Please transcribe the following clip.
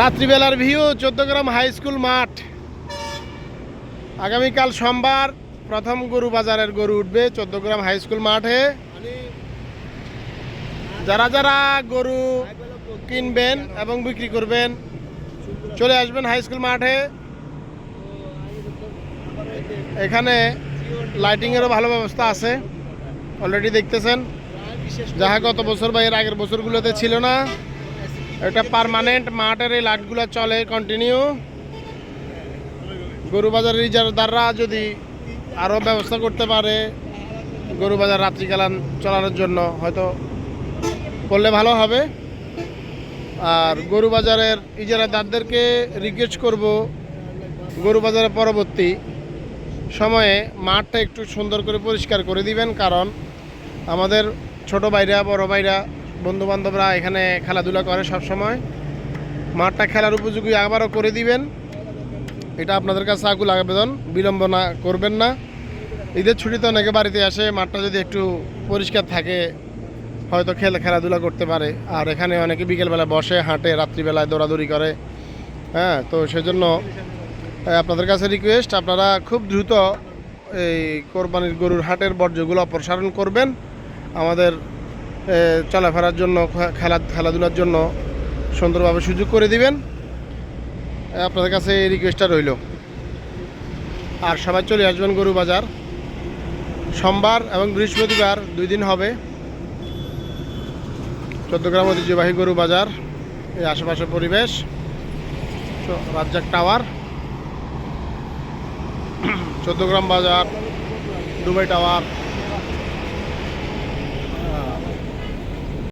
রাত্রিবেলার view, Chauddagram high school মাঠ। আগামীকাল সোমবার প্রথম গরু বাজারের গরু উঠবে চোদ্দগ্রাম হাই স্কুল মাঠে। যারা যারা গরু কিনবেন এবং বিক্রি করবেন, চলে আসবেন হাই স্কুল মাঠে। এখানে লাইটিংয়েরও ভালো ব্যবস্থা আছে। অলরেডি দেখতেছেন। যাহা গত বছর বা এর আগের বছরগুলোতে ছিল না। এটা পারমানেন্ট মাঠের এই লাইটগুলো চলে কন্টিনিউ গরু বাজারের ইজারদাররা যদি আরও ব্যবস্থা করতে পারে গরু বাজার রাত্রিকালান চলানোর জন্য, হয়তো করলে ভালো হবে। আর গরু বাজারের ইজারাদারদেরকে রিকোয়েস্ট করব গরু বাজারের পরবর্তী সময়ে মাঠটা একটু সুন্দর করে পরিষ্কার করে দিবেন, কারণ আমাদের ছোট ভাইরা, বড় ভাইরা বন্ধু বান্ধবরা এখানে খেলাধুলা করে সব সময় মাঠটা খেলার উপযোগী আবারও করে দিবেন। এটা আপনাদের কাছে আকুল আবেদন, বিলম্ব না করবেন না। ঈদের ছুটিতে অনেকে বাড়িতে আসে, মাঠটা যদি একটু পরিষ্কার থাকে, হয়তো খেলে খেলাধুলা করতে পারে। আর এখানে অনেকে বিকেলবেলা বসে, হাঁটে, রাত্রিবেলায় দৌড়াদৌড়ি করে। হ্যাঁ তো সেজন্য আপনাদের কাছে রিকোয়েস্ট আপনারা খুব দ্রুত এই কোরবানির গরুর হাটের বর্জ্যগুলো অপসারণ করবেন। আমাদের চলাফেরার জন্য খেলা, খেলাধুলার জন্য সুন্দরভাবে সুযোগ করে দিবেন। আপনাদের কাছে এই রিকোয়েস্টটা রইল। আর সবাই চলে আসবেন গরু বাজার সোমবার এবং বৃহস্পতিবার দুই দিন হবে চোদ্দগ্রাম ঐতিহ্যবাহী গরু বাজার এই আশেপাশের পরিবেশ রাজ্জাক টাওয়ার। চোদ্দগ্রাম বাজার, দুবাই টাওয়ার।